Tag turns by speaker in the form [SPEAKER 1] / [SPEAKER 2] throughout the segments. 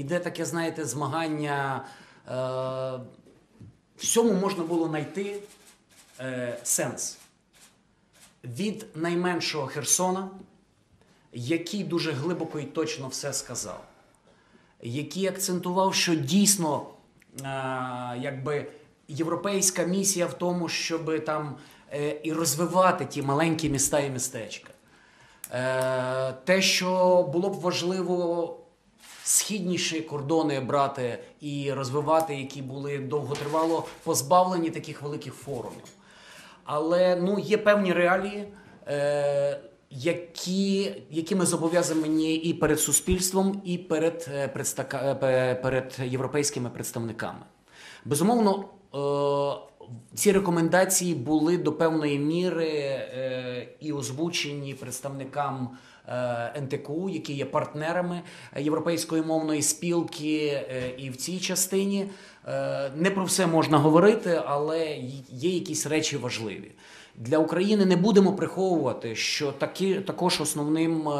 [SPEAKER 1] йде таке, знаєте, змагання. Е, всьому можна було знайти е, сенс. Від найменшого Херсона, який дуже глибоко і точно все сказав, який акцентував, що дійсно е, якби, європейська місія в тому, щоб там е, і розвивати ті маленькі міста і містечка. Е, те, що було б важливо східніші кордони брати і розвивати, які були довготривало позбавлені таких великих форумів. Але ну, є певні реалії, е, які, які ми зобов'язані і перед суспільством, і перед, е, представка- е, перед європейськими представниками. Безумовно, е, ці рекомендації були до певної міри е, і озвучені представникам НТКУ, які є партнерами Європейської мовної спілки, е, і в цій частині е, не про все можна говорити, але є якісь речі важливі. Для України не будемо приховувати, що такі також основним, е,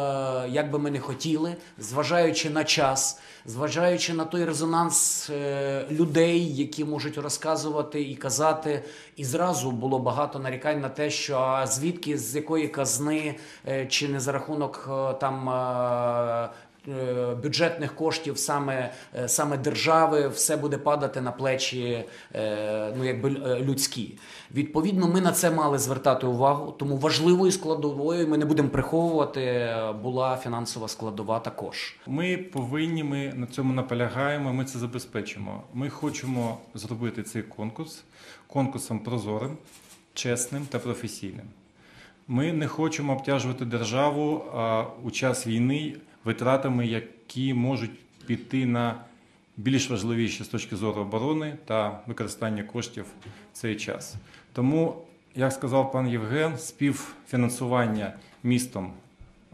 [SPEAKER 1] як би ми не хотіли, зважаючи на час, зважаючи на той резонанс е, людей, які можуть розказувати і казати, і зразу було багато нарікань на те, що а звідки з якої казни е, чи не за рахунок е, там. е, е, Бюджетних коштів саме, саме держави все буде падати на плечі ну, якби людські. Відповідно, ми на це мали звертати увагу. Тому важливою складовою ми не будемо приховувати, була фінансова складова також.
[SPEAKER 2] Ми повинні, ми на цьому наполягаємо, ми це забезпечимо. Ми хочемо зробити цей конкурс конкурсом прозорим, чесним та професійним. Ми не хочемо обтяжувати державу у час війни витратами, які можуть піти на більш важливіші з точки зору оборони та використання коштів в цей час. Тому, як сказав пан Євген, співфінансування містом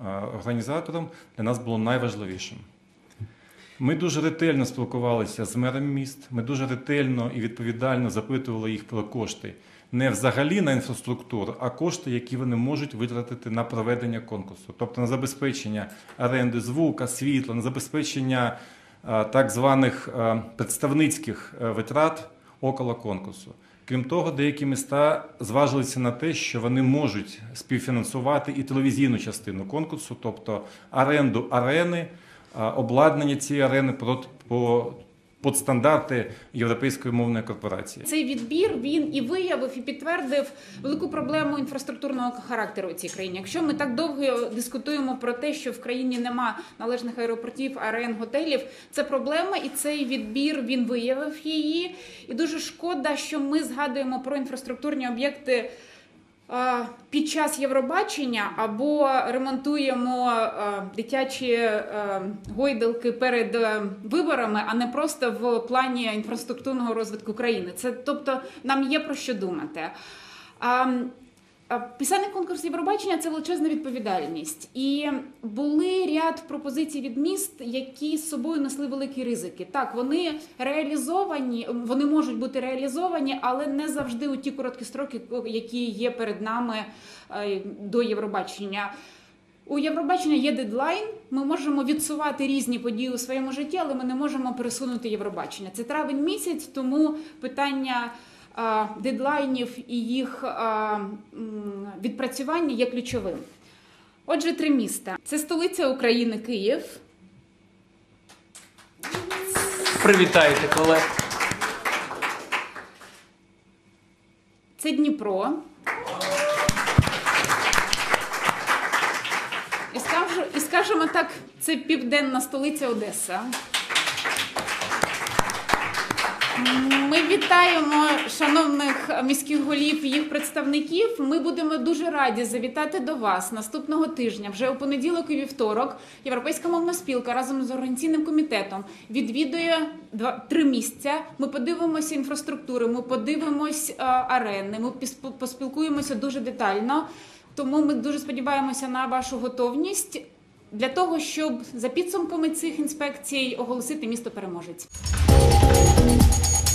[SPEAKER 2] а, організатором для нас було найважливішим. Ми дуже ретельно спілкувалися з мерами міст. Ми дуже ретельно і відповідально запитували їх про кошти не взагалі на інфраструктуру, а кошти, які вони можуть витратити на проведення конкурсу, тобто на забезпечення оренди звука, світла, на забезпечення е, так званих е, представницьких е, витрат около конкурсу. Крім того, деякі міста зважилися на те, що вони можуть співфінансувати і телевізійну частину конкурсу, тобто оренду арени, а, обладнання цієї арени по, під стандарти Європейської мовної корпорації.
[SPEAKER 3] Цей відбір він і виявив, і підтвердив велику проблему інфраструктурного характеру у цій країні. Якщо ми так довго дискутуємо про те, що в країні нема належних аеропортів, арен, готелів, це проблема, і цей відбір він виявив її. І дуже шкода, що ми згадуємо про інфраструктурні об'єкти. Е, Під час Євробачення або ремонтуємо е, дитячі е, гойдалки перед виборами, а не просто в плані інфраструктурного розвитку країни. Це тобто нам є про що думати. Писальний конкурс Євробачення це величезна відповідальність, і були ряд пропозицій від міст, які з собою несли великі ризики. Так, вони реалізовані, вони можуть бути реалізовані, але не завжди у ті короткі строки, які є перед нами е, до Євробачення. У Євробачення є дедлайн. Ми можемо відсувати різні події у своєму житті, але ми не можемо пересунути Євробачення. Це травень місяць, тому питання дедлайнів і їх відпрацювання є ключовим. Отже, три міста: це столиця України Київ,
[SPEAKER 1] Привітайте, колег.
[SPEAKER 3] це Дніпро. І скажемо так, це південна столиця Одеса. Ми вітаємо шановних міських голів і їх представників. Ми будемо дуже раді завітати до вас наступного тижня, вже у понеділок і вівторок. Європейська мовна спілка разом з організаційним комітетом відвідує два три місця. Ми подивимося інфраструктури, ми подивимось е, арени. Ми поспілкуємося дуже детально. Тому ми дуже сподіваємося на вашу готовність для того, щоб за підсумками цих інспекцій оголосити місто переможець. Thank you.